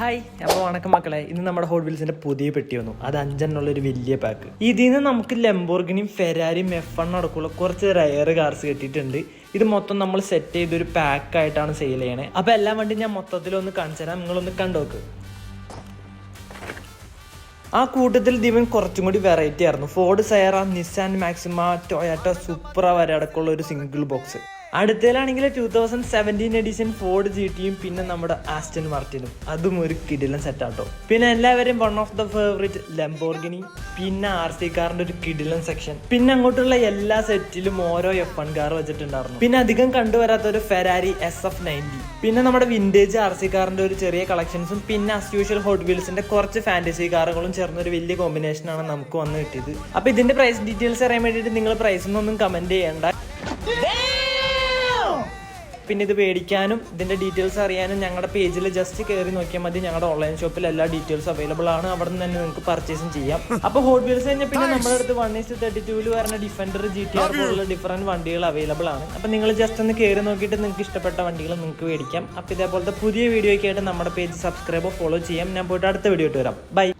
Hi അപ്പോൾ വണക്കം മക്കളെ. ഇന്ന് നമ്മുടെ ഹോട്ട് വീൽസിന്റെ പുതിയ പെട്ടി വന്നു. അത് അഞ്ചെണ്ണുള്ള ഒരു വലിയ പാക്ക് ഇതിൽ നിന്ന് നമുക്ക് ലംബോർഗിനിയും ഫെരാരിയും എഫ് എണ്ണ അടക്കമുള്ള കുറച്ച് റയർ കാർസ് കിട്ടിയിട്ടുണ്ട്. ഇത് മൊത്തം നമ്മൾ സെറ്റ് ചെയ്തൊരു പാക്ക് ആയിട്ടാണ് സെയിൽ ചെയ്യണേ. അപ്പോൾ എല്ലാം വണ്ടി ഞാൻ മൊത്തത്തിലൊന്ന് കാണിച്ചു തരാം. നിങ്ങളൊന്ന് കണ്ടോക്ക്. ആ കൂട്ടത്തിൽ ദിവൻ കുറച്ചും കൂടി വെറൈറ്റി ആയിരുന്നു. Ford Sierra Nissan Maxima Toyota Supra വരെ അടക്കമുള്ള ഒരു single box അടുത്തതിലാണെങ്കിൽ two thousand seventeen edition Ford G ടിയും പിന്നെ നമ്മുടെ ആസ്റ്റൻ മാർട്ടിനും അതും ഒരു കിടിലൻ സെറ്റാട്ടോ പിന്നെ എല്ലാവരും one of the favourite Lamborghini പിന്നെ ആർ സി കാറിന്റെ ഒരു കിടിലൻ സെക്ഷൻ പിന്നെ അങ്ങോട്ടുള്ള എല്ലാ സെറ്റിലും ഓരോ എഫ് വൺ കാർ വെച്ചിട്ടുണ്ടായിരുന്നു. പിന്നെ അധികം കണ്ടുവരാത്ത ഒരു ഫെരാരി എസ് എഫ് നയന്റി പിന്നെ നമ്മുടെ വിന്റേജ് ആർ സി കാറിന്റെ ഒരു ചെറിയ കളക്ഷൻസും പിന്നെ അസ് യൂഷ്വൽ ഹോട്ട് വീൽസിന്റെ കുറച്ച് ഫാന്റസി കാറുകളും ചേർന്ന ഒരു വലിയ കോമ്പിനേഷൻ ആണ് നമുക്ക് വന്ന് കിട്ടിയത്. അപ്പൊ ഇതിന്റെ പ്രൈസ് ഡീറ്റെയിൽസ് അറിയാൻ വേണ്ടിയിട്ട് നിങ്ങൾ പ്രൈസിനൊന്നും കമന്റ് ചെയ്യണ്ട. പിന്നെ ഇത് മേടിക്കാനും ഇതിന്റെ ഡീറ്റെയിൽസ് അറിയാനും ഞങ്ങളുടെ പേജിൽ ജസ്റ്റ് കയറി നോക്കിയാൽ മതി. ഞങ്ങളുടെ ഓൺലൈൻ ഷോപ്പിൽ എല്ലാ ഡീറ്റെയിൽസ് അവൈലബിൾ ആണ്. അവിടെ നിന്ന് തന്നെ നിങ്ങൾക്ക് പർച്ചേസും ചെയ്യാം. അപ്പോൾ ഹോട്ട് വീൽസ് കഴിഞ്ഞാൽ പിന്നെ നമ്മുടെ അടുത്ത് വൺ ഈസ് തേർട്ടി ടൂവിൽ വരുന്ന ഡിഫൻഡർ ജി ടി ആർ പോലുള്ള ഡിഫറെന്റ് വണ്ടികൾ അവൈലബിൾ ആണ്. അപ്പോൾ നിങ്ങൾ ജസ്റ്റ് ഒന്ന് കയറി നോക്കിയിട്ട് നിങ്ങൾക്ക് ഇഷ്ടപ്പെട്ട വണ്ടികൾ നിങ്ങൾക്ക് മേടിക്കാം. അപ്പോൾ ഇതേപോലത്തെ പുതിയ വീഡിയോ ഒക്കെ ആയിട്ട് നമ്മുടെ പേജ് സബ്സ്ക്രൈബോ ഫോളോ ചെയ്യാം. ഞാൻ പോയിട്ട് അടുത്ത വീഡിയോ ഇട്ട് വരാം. ബൈ